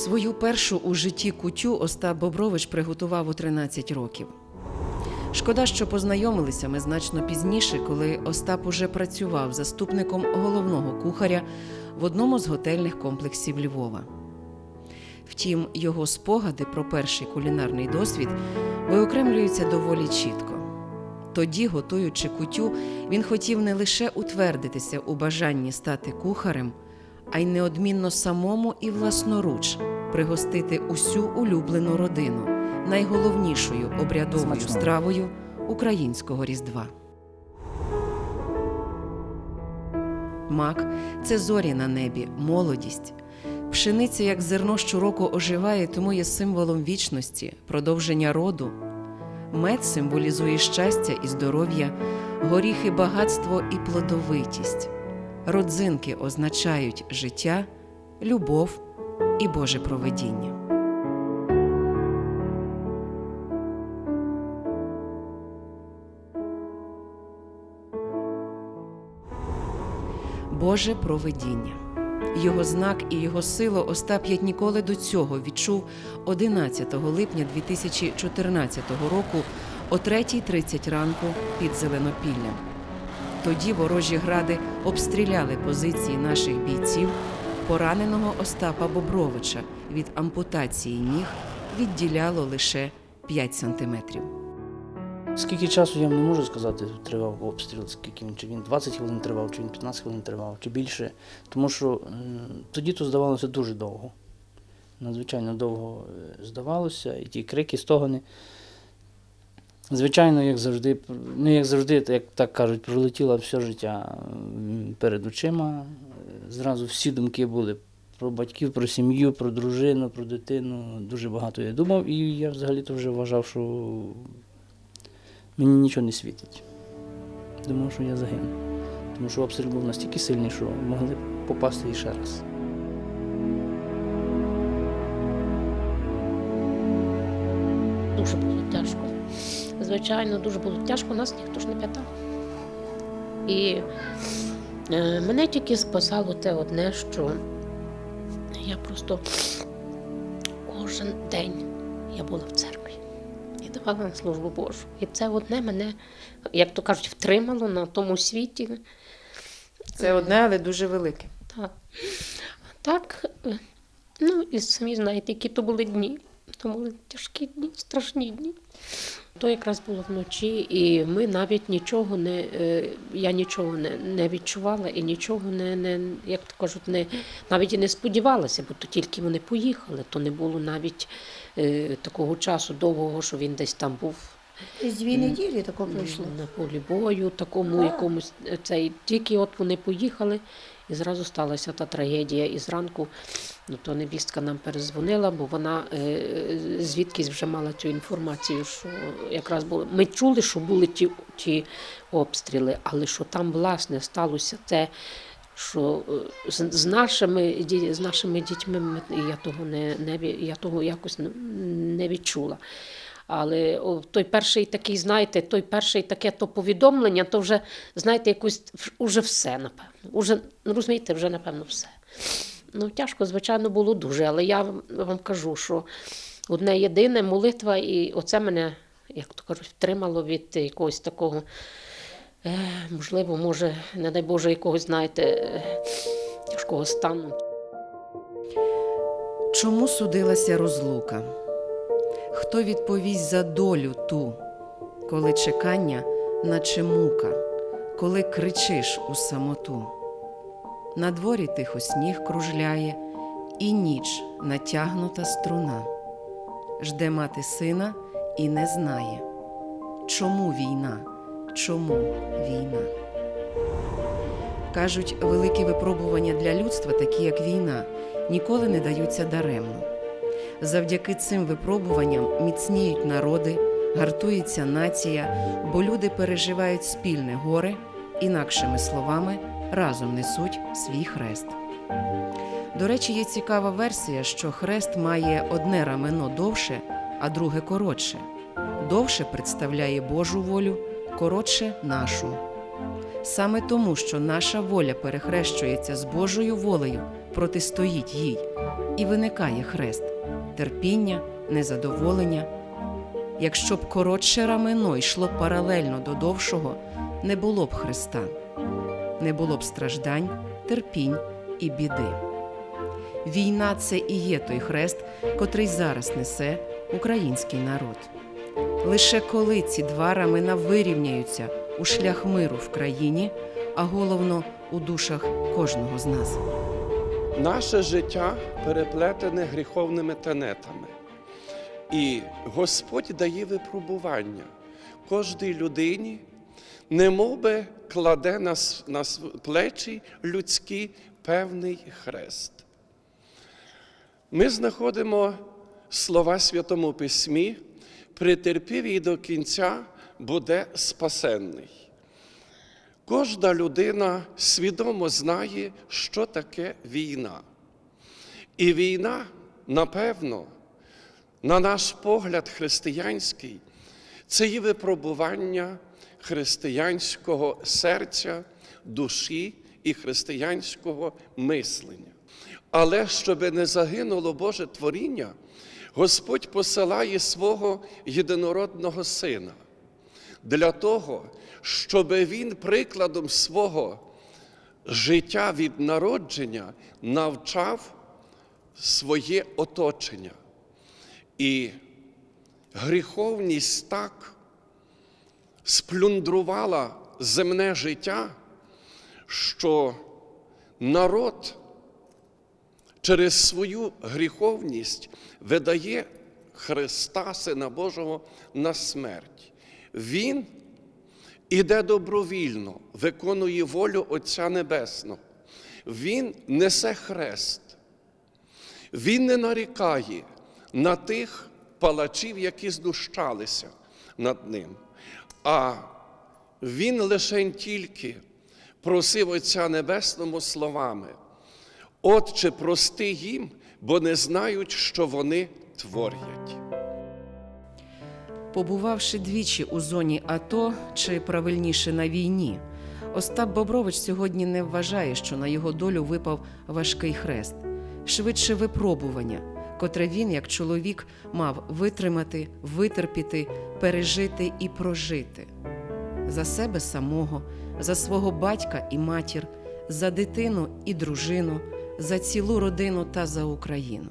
Свою першу у житті кутю Остап Бобрович приготував у 13 років. Шкода, що познайомилися ми значно пізніше, коли Остап уже працював заступником головного кухаря в одному з готельних комплексів Львова. Втім, його спогади про перший кулінарний досвід виокремлюються доволі чітко. Тоді, готуючи кутю, він хотів не лише утвердитися у бажанні стати кухарем, а й неодмінно самому і власноруч пригостити усю улюблену родину найголовнішою обрядовою Смачного. стравою українського Різдва. Мак це зорі на небі, молодість. Пшениця, як зерно, щороку оживає, тому є символом вічності, продовження роду. Мед символізує щастя і здоров'я, горіхи багатство і плодовитість. Родзинки означають життя, любов і Боже проведіння. Боже проведіння. Його знак і його силу Остап як ніколи до цього відчув 11 липня 2014 року о 3.30 ранку під Зеленопіллям. Тоді ворожі гради обстріляли позиції наших бійців, пораненого Остапа Бобровича від ампутації ніг відділяло лише 5 сантиметрів. Скільки часу я не можу сказати, тривав обстріл, скільки він, чи він 20 хвилин тривав, чи він 15 хвилин тривав, чи більше. Тому що тоді то здавалося дуже довго. Надзвичайно довго е, здавалося, і ті крики, стогони. Звичайно, як завжди, ну як завжди, як так кажуть, пролетіло все життя перед очима. Зразу всі думки були про батьків, про сім'ю, про дружину, про дитину. Дуже багато я думав, і я взагалі-то вже вважав, що мені нічого не світить. Думав, що я загину. Тому що обстріл був настільки сильний, що могли попасти і ще раз. Звичайно, дуже було тяжко, нас ніхто ж не питав. І е, мене тільки спасало те одне, що я просто кожен день я була в церкві і давала на службу Божу. І це одне мене, як то кажуть, втримало на тому світі. Це одне, але дуже велике. Так. Так, ну і самі знаєте, які то були дні. То були тяжкі дні, страшні дні. То якраз було вночі, і ми навіть нічого не, е, я нічого не, не відчувала і нічого не, не, як то кажуть, не, навіть і не сподівалася, бо то тільки вони поїхали, то не було навіть е, такого часу довгого, що він десь там був Десь дві неділі тако пройшло. на полі бою, такому Так. якомусь е, цей. Тільки от вони поїхали, і зразу сталася та трагедія. І зранку ну, то невістка нам перезвонила, бо вона е, звідкись вже мала цю інформацію, що якраз було. Ми чули, що були ті, ті обстріли, але що там власне сталося те. Що е, з, нашими з нашими дітьми я того не, не я того якось не відчула. Але той перший такий, знаєте, той перший таке то повідомлення, то вже, знаєте, якось уже все, напевно. Уже, ну, розумієте, вже напевно все. Ну, тяжко, звичайно, було дуже, але я вам, вам кажу, що одне єдине молитва, і оце мене, як то кажуть, втримало від якогось такого, е, можливо, може, не дай Боже, якогось, знаєте, е, тяжкого стану. Чому судилася розлука? Хто відповість за долю ту, коли чекання, наче мука, коли кричиш у самоту? На дворі тихо сніг кружляє, і ніч натягнута струна. Жде мати сина і не знає, чому війна, чому війна. Кажуть, великі випробування для людства, такі як війна, ніколи не даються даремно. Завдяки цим випробуванням міцніють народи, гартується нація, бо люди переживають спільне горе, інакшими словами, разом несуть свій хрест. До речі, є цікава версія, що хрест має одне рамено довше, а друге коротше. Довше представляє Божу волю, коротше нашу. Саме тому, що наша воля перехрещується з Божою волею, протистоїть їй, і виникає хрест, терпіння, незадоволення. Якщо б коротше рамено йшло паралельно до довшого, не було б хреста, не було б страждань, терпінь і біди. Війна це і є той хрест, котрий зараз несе український народ. Лише коли ці два рамена вирівняються у шлях миру в країні, а головно у душах кожного з нас. Наше життя переплетене гріховними тенетами. І Господь дає випробування кожній людині, немов би кладе на, на плечі людські певний хрест. Ми знаходимо слова Святому Письмі, притерпів і до кінця буде спасенний. Кожна людина свідомо знає, що таке війна. І війна, напевно, на наш погляд християнський, це є випробування християнського серця, душі і християнського мислення. Але щоб не загинуло Боже творіння, Господь посилає свого єдинородного Сина для того, щоб він прикладом свого життя від народження навчав своє оточення. І гріховність так сплюндрувала земне життя, що народ через свою гріховність видає Христа, Сина Божого, на смерть. Він іде добровільно, виконує волю Отця Небесного. Він несе хрест. Він не нарікає на тих палачів, які знущалися над ним. А він лише тільки просив Отця Небесному словами: Отче, прости їм, бо не знають, що вони творять. Побувавши двічі у зоні АТО чи правильніше на війні, Остап Бобрович сьогодні не вважає, що на його долю випав важкий хрест, швидше випробування, котре він, як чоловік, мав витримати, витерпіти, пережити і прожити за себе самого, за свого батька і матір, за дитину і дружину, за цілу родину та за Україну.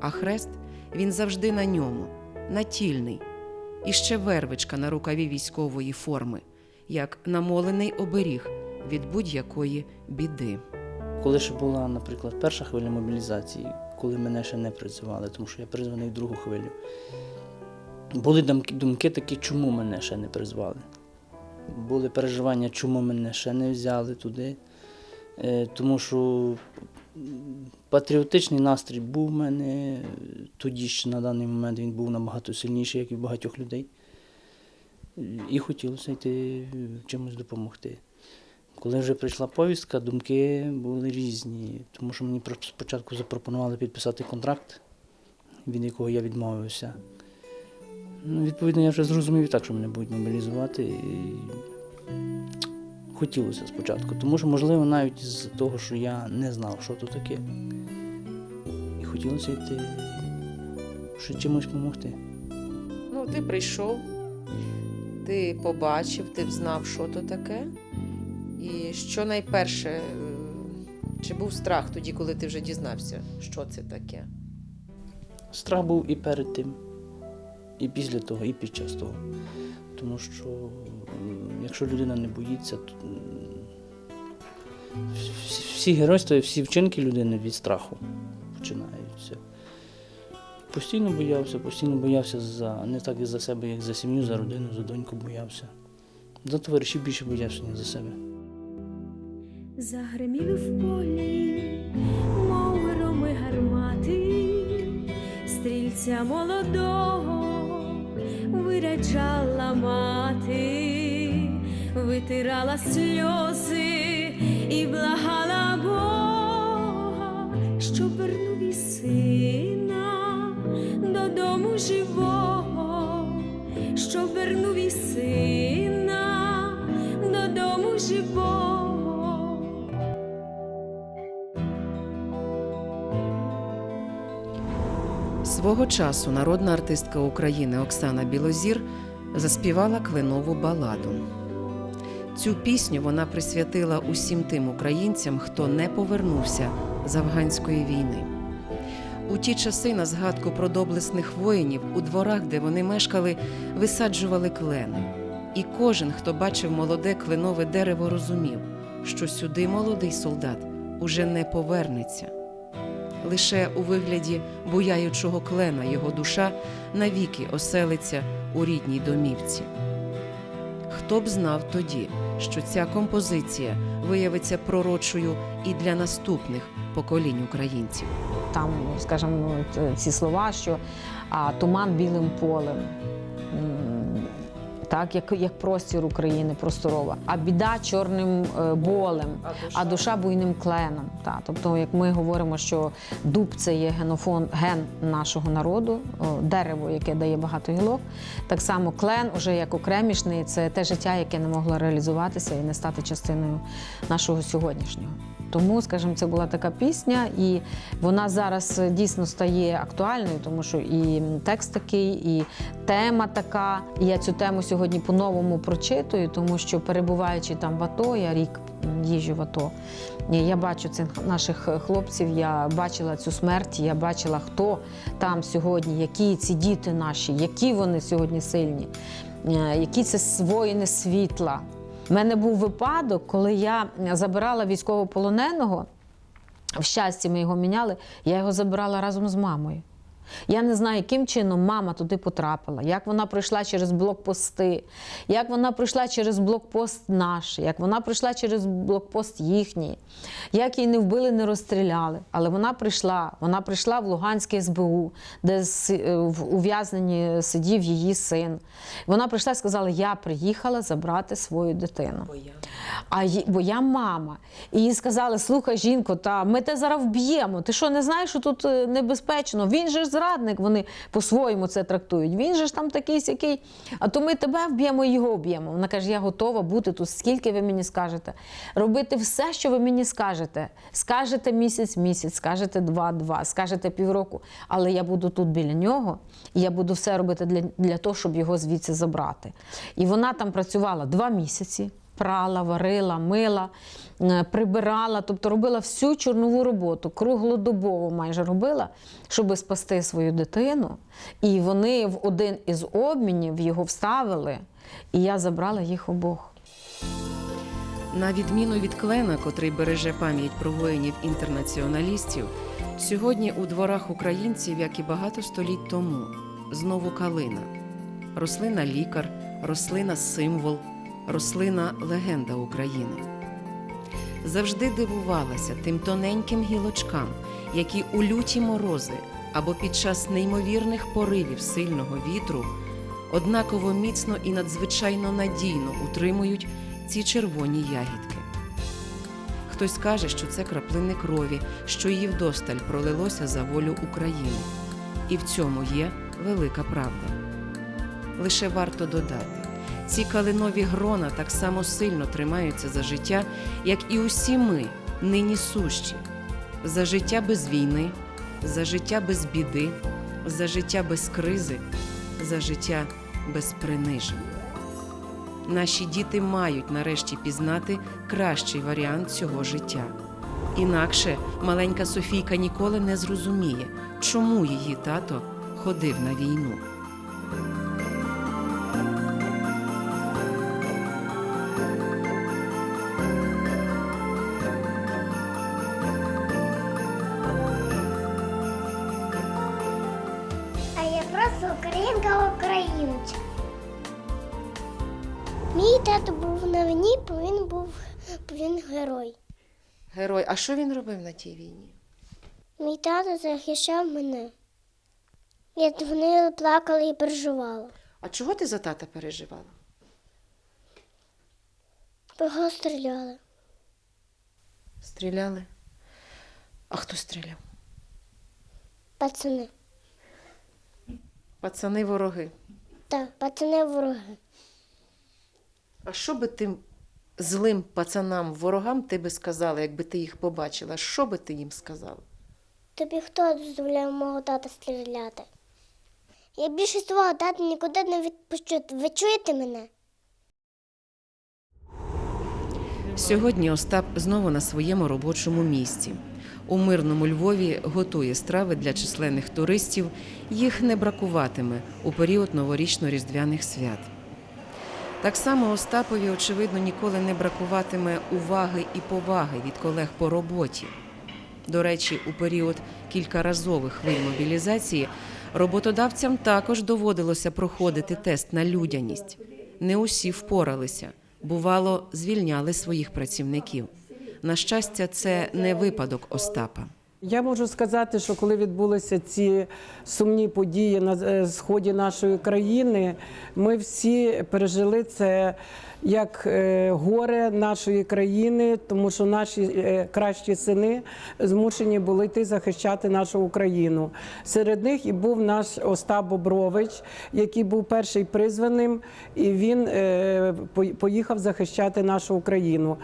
А хрест він завжди на ньому, натільний, і ще вервичка на рукаві військової форми, як намолений оберіг від будь-якої біди. Коли ще була, наприклад, перша хвиля мобілізації, коли мене ще не призивали, тому що я призваний в другу хвилю, були думки, такі, чому мене ще не призвали. Були переживання, чому мене ще не взяли туди. Е, Тому що патріотичний настрій був в мене тоді ще на даний момент він був набагато сильніший, як і в багатьох людей. І хотілося йти чимось допомогти. Коли вже прийшла повістка, думки були різні, тому що мені спочатку запропонували підписати контракт, від якого я відмовився. Ну, відповідно, я вже зрозумів так, що мене будуть мобілізувати. І хотілося спочатку, тому що, можливо, навіть з того, що я не знав, що то таке. І хотілося йти, ще чимось допомогти. Ну, ти прийшов, ти побачив, ти знав, що то таке. І що найперше, чи був страх тоді, коли ти вже дізнався, що це таке? Страх був і перед тим, і після того, і під час того. Тому що якщо людина не боїться, то всі, геройства, і всі вчинки людини від страху починаються. Постійно боявся, постійно боявся за не так і за себе, як за сім'ю, за родину, за доньку боявся. За товаришів більше боявся, ніж за себе. Загриміли в полі, мов громи гармати, стрільця молодого виряджала мати, витирала сльози і благала Бога, щоб вернув і сина додому живого, щоб вернув і сина додому живого. Свого часу народна артистка України Оксана Білозір заспівала кленову баладу. Цю пісню вона присвятила усім тим українцям, хто не повернувся з афганської війни. У ті часи на згадку про доблесних воїнів у дворах, де вони мешкали, висаджували клени. І кожен, хто бачив молоде кленове дерево, розумів, що сюди молодий солдат уже не повернеться. Лише у вигляді буяючого клена його душа навіки оселиться у рідній домівці. Хто б знав тоді, що ця композиція виявиться пророчою і для наступних поколінь українців. там, скажімо, ну, ці слова, що туман білим полем. Так, як, як простір України, просторова, а біда чорним е, болем, а душа буйним кленом. Так, тобто, як ми говоримо, що дуб це є генофон, ген нашого народу, о, дерево, яке дає багато гілок. Так само клен, уже як окремішний, це те життя, яке не могло реалізуватися і не стати частиною нашого сьогоднішнього. Тому, скажімо, це була така пісня, і вона зараз е, дійсно стає актуальною, тому що і текст такий, і тема така. І я цю тему сьогодні по-новому прочитую, тому що перебуваючи там в АТО, я рік їжджу в АТО. Я бачу цих наших хлопців, я бачила цю смерть, я бачила, хто там сьогодні, які ці діти наші, які вони сьогодні сильні, е, які це воїни світла. У мене був випадок, коли я забирала військовополоненого. В щасті ми його міняли, я його забирала разом з мамою. Я не знаю, яким чином мама туди потрапила, як вона пройшла через блокпости, як вона пройшла через блокпост наш, як вона пройшла через блокпост їхній, як її не вбили, не розстріляли. Але вона прийшла, вона прийшла в Луганське СБУ, де е, в ув'язненні сидів її син. Вона прийшла і сказала: Я приїхала забрати свою дитину. А ї- бо я мама. І їй сказали: слухай, жінко, та ми те зараз вб'ємо. Ти що не знаєш, що тут е, небезпечно? Він же ж зрадник, вони по-своєму це трактують. Він же ж там такий сякий. А то ми тебе вб'ємо і його вб'ємо. Вона каже: Я готова бути тут, скільки ви мені скажете. Робити все, що ви мені скажете. Скажете місяць, місяць, скажете два-два, скажете півроку. Але я буду тут біля нього, і я буду все робити для, для того, щоб його звідси забрати. І вона там працювала два місяці прала, варила, мила, е, прибирала, тобто робила всю чорнову роботу, круглодобово майже робила, щоб спасти свою дитину. І вони в один із обмінів його вставили, і я забрала їх обох. На відміну від клена, котрий береже пам'ять про воїнів-інтернаціоналістів, сьогодні у дворах українців, як і багато століть тому, знову калина. Рослина лікар, рослина символ, рослина легенда України. Завжди дивувалася тим тоненьким гілочкам, які у люті морози або під час неймовірних поривів сильного вітру однаково міцно і надзвичайно надійно утримують ці червоні ягідки. Хтось каже, що це краплини крові, що її вдосталь пролилося за волю України. І в цьому є велика правда. Лише варто додати, ці калинові грона так само сильно тримаються за життя, як і усі ми, нині сущі, за життя без війни, за життя без біди, за життя без кризи, за життя без принижень. Наші діти мають нарешті пізнати кращий варіант цього життя. Інакше маленька Софійка ніколи не зрозуміє, чому її тато ходив на війну. Герой. Герой, а що він робив на тій війні? Мій тато захищав мене. Я дзвонила, плакала і переживала. А чого ти за тата переживала? Його стріляли. Стріляли? А хто стріляв? Пацани. Пацани вороги. Так, пацани вороги. А що би тим злим пацанам, ворогам ти би сказала, якби ти їх побачила? Що би ти їм сказала? Тобі хто дозволяє мого тата стріляти? Я більше свого тата нікуди не відпущу. Ви чуєте мене? Сьогодні Остап знову на своєму робочому місці. У мирному Львові готує страви для численних туристів. Їх не бракуватиме у період новорічно-різдвяних свят. Так само Остапові, очевидно, ніколи не бракуватиме уваги і поваги від колег по роботі. До речі, у період кількаразових хвиль мобілізації роботодавцям також доводилося проходити тест на людяність. Не усі впоралися. Бувало, звільняли своїх працівників. На щастя, це не випадок Остапа. Я можу сказати, що коли відбулися ці сумні події на е, сході нашої країни, ми всі пережили це як е, горе нашої країни, тому що наші е, кращі сини змушені були йти захищати нашу Україну. Серед них і був наш Остап Бобрович, який був перший призваним, і він е, поїхав захищати нашу Україну.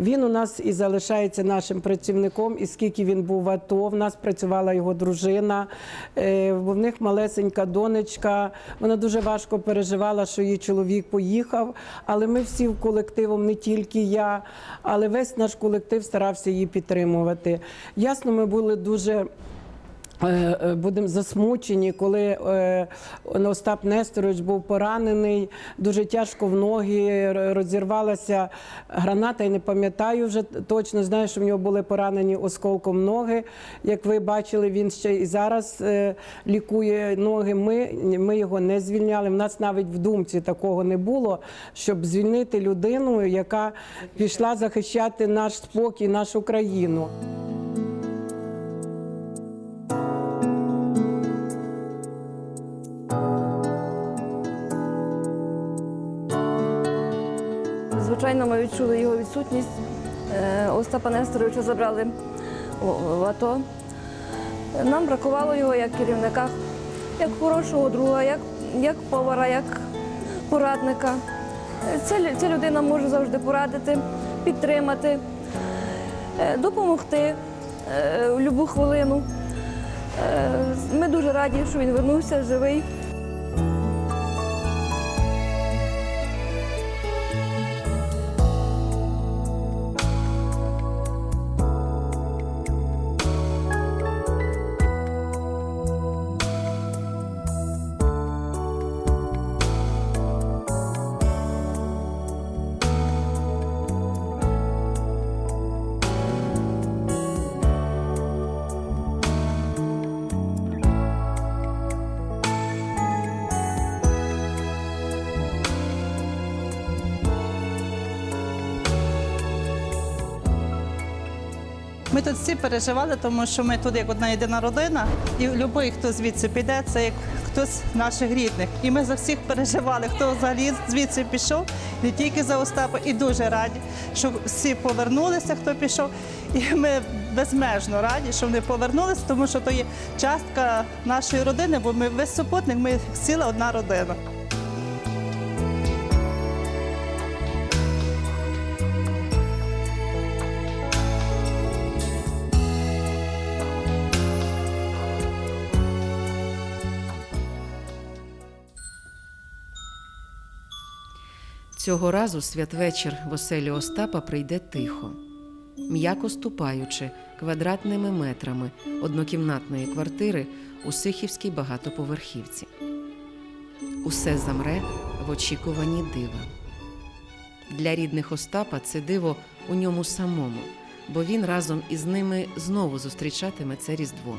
Він у нас і залишається нашим працівником, і скільки він був в АТО, в нас працювала його дружина, в них малесенька донечка. Вона дуже важко переживала, що її чоловік поїхав. Але ми всі колективом, не тільки я, але весь наш колектив старався її підтримувати. Ясно, ми були дуже. Е, е, Будемо засмучені, коли е, Остап Несторович був поранений, дуже тяжко в ноги, розірвалася граната, і не пам'ятаю вже точно. Знаю, що в нього були поранені осколком ноги. Як ви бачили, він ще і зараз лікує ноги. Ми, ми його не звільняли. В нас навіть в думці такого не було, щоб звільнити людину, яка пішла захищати наш спокій, нашу країну. Відчули його відсутність. Е, Остапа Несторовича забрали в АТО. Нам бракувало його як керівника, як хорошого друга, як, як повара, як порадника. Ця, ця людина може завжди порадити, підтримати, е, допомогти е, в будь-яку хвилину. Ми дуже раді, що він вернувся живий. Ми тут всі переживали, тому що ми тут як одна єдина родина, і будь-який, хто звідси піде, це як хтось з наших рідних. І ми за всіх переживали, хто взагалі звідси пішов, не тільки за Остапа, і дуже раді, що всі повернулися, хто пішов. І ми безмежно раді, що вони повернулися, тому що то є частка нашої родини, бо ми весь супутник, ми ціла одна родина. Цього разу святвечір в оселі Остапа прийде тихо, м'яко ступаючи квадратними метрами однокімнатної квартири у Сихівській багатоповерхівці. Усе замре в очікуванні дива. Для рідних Остапа це диво у ньому самому, бо він разом із ними знову зустрічатиме це Різдво.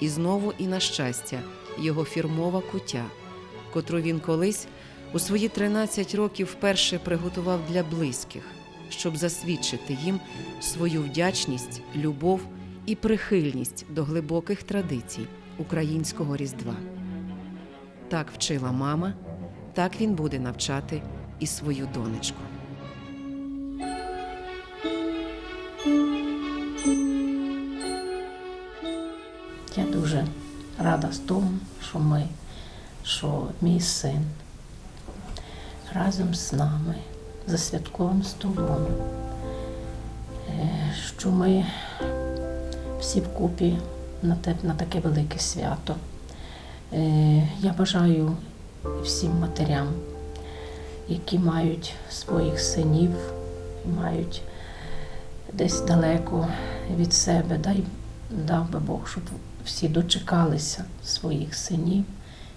І знову, і на щастя, його фірмова кутя, котру він колись у свої 13 років вперше приготував для близьких, щоб засвідчити їм свою вдячність, любов і прихильність до глибоких традицій українського Різдва. Так вчила мама, так він буде навчати і свою донечку. Я дуже рада з того, що ми, що мій син разом з нами за святковим столом, е, що ми всі вкупі на, те, на таке велике свято. Е, я бажаю всім матерям, які мають своїх синів, мають десь далеко від себе, дай дав би Бог, щоб всі дочекалися своїх синів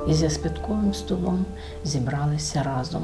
і зі святковим столом зібралися разом.